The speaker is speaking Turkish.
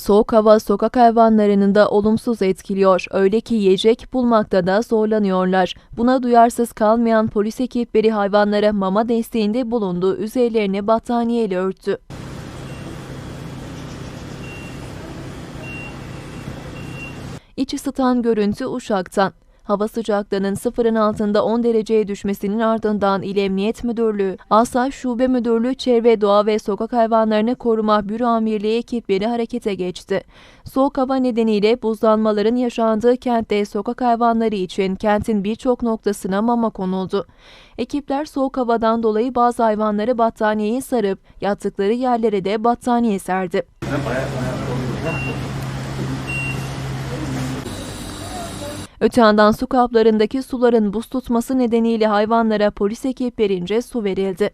Soğuk hava sokak hayvanlarını da olumsuz etkiliyor. Öyle ki yiyecek bulmakta da zorlanıyorlar. Buna duyarsız kalmayan polis ekipleri hayvanlara mama desteğinde bulundu, üzerlerini battaniyeyle örttü. İç ısıtan görüntü Uşak'tan. Hava sıcaklığının sıfırın altında 10 dereceye düşmesinin ardından İl Emniyet Müdürlüğü, Asayiş Şube Müdürlüğü Çevre, Doğa ve Sokak Hayvanlarını Koruma Büro Amirliği ekipleri harekete geçti. Soğuk hava nedeniyle buzlanmaların yaşandığı kentte sokak hayvanları için kentin birçok noktasına mama konuldu. Ekipler soğuk havadan dolayı bazı hayvanları battaniyeye sarıp yattıkları yerlere de battaniye serdi. Öte yandan su kaplarındaki suların buz tutması nedeniyle hayvanlara polis ekiplerince su verildi.